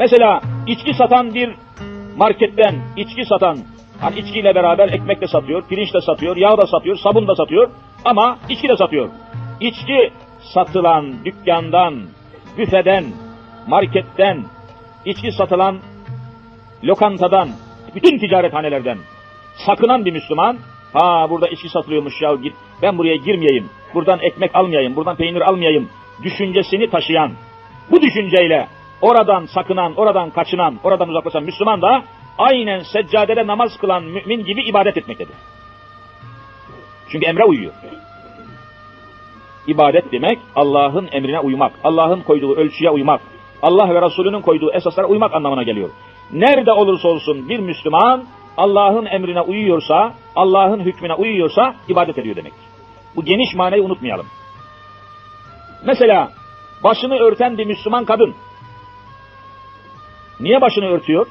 Mesela içki satan bir marketten içki satan, hani içkiyle beraber ekmek de satıyor, pirinç de satıyor, yağ da satıyor, sabun da satıyor ama içki de satıyor. İçki satılan dükkandan, büfeden, marketten, içki satılan lokantadan, bütün ticarethanelerden sakınan bir Müslüman, ha burada içki satılıyormuş ya git, ben buraya girmeyeyim, buradan ekmek almayayım, buradan peynir almayayım düşüncesini taşıyan, bu düşünceyle oradan sakınan, oradan kaçınan, oradan uzaklaşan Müslüman da aynen seccadede namaz kılan mümin gibi ibadet etmektedir. Çünkü emre uyuyor. İbadet demek Allah'ın emrine uymak, Allah'ın koyduğu ölçüye uymak, Allah ve Resulünün koyduğu esaslara uymak anlamına geliyor. Nerede olursa olsun bir Müslüman Allah'ın emrine uyuyorsa, Allah'ın hükmüne uyuyorsa ibadet ediyor demektir. Bu geniş manayı unutmayalım. Mesela başını örten bir Müslüman kadın niye başını örtüyor?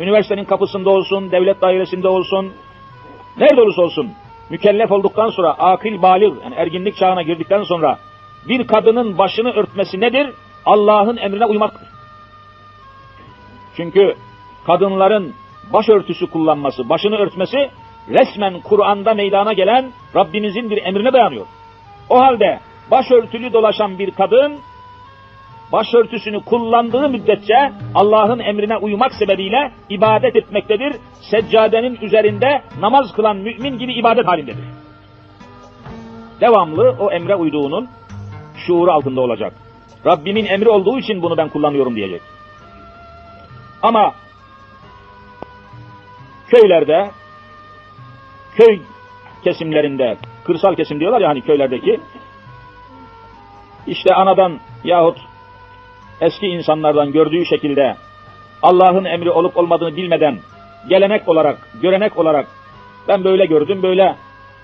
Üniversitenin kapısında olsun, devlet dairesinde olsun, nerede olursa olsun mükellef olduktan sonra akil balir yani erginlik çağına girdikten sonra bir kadının başını örtmesi nedir? Allah'ın emrine uymaktır. Çünkü kadınların başörtüsü kullanması, başını örtmesi resmen Kur'an'da meydana gelen Rabbimizin bir emrine dayanıyor. O halde başörtülü dolaşan bir kadın başörtüsünü kullandığı müddetçe Allah'ın emrine uymak sebebiyle ibadet etmektedir. Seccadenin üzerinde namaz kılan mümin gibi ibadet halindedir. Devamlı o emre uyduğunun şuuru altında olacak. Rabbimin emri olduğu için bunu ben kullanıyorum diyecek. Ama köylerde, köy kesimlerinde, kırsal kesim diyorlar ya hani köylerdeki, işte anadan yahut eski insanlardan gördüğü şekilde Allah'ın emri olup olmadığını bilmeden gelenek olarak, görenek olarak ben böyle gördüm, böyle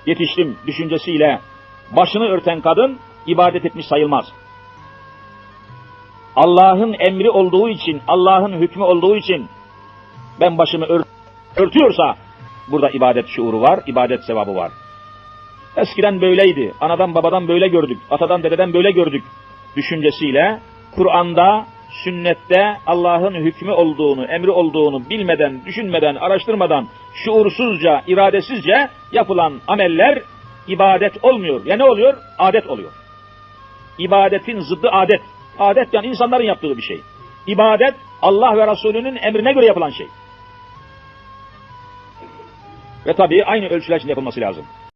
yetiştim düşüncesiyle başını örten kadın ibadet etmiş sayılmaz. Allah'ın emri olduğu için, Allah'ın hükmü olduğu için ben başımı ört örtüyorsa burada ibadet şuuru var, ibadet sevabı var. Eskiden böyleydi. Anadan babadan böyle gördük. Atadan dededen böyle gördük. Düşüncesiyle Kur'an'da, sünnette Allah'ın hükmü olduğunu, emri olduğunu bilmeden, düşünmeden, araştırmadan, şuursuzca, iradesizce yapılan ameller ibadet olmuyor. Ya ne oluyor? Adet oluyor. İbadetin zıddı adet. Adet yani insanların yaptığı bir şey. İbadet Allah ve Resulünün emrine göre yapılan şey. Ve tabii aynı ölçüler için yapılması lazım.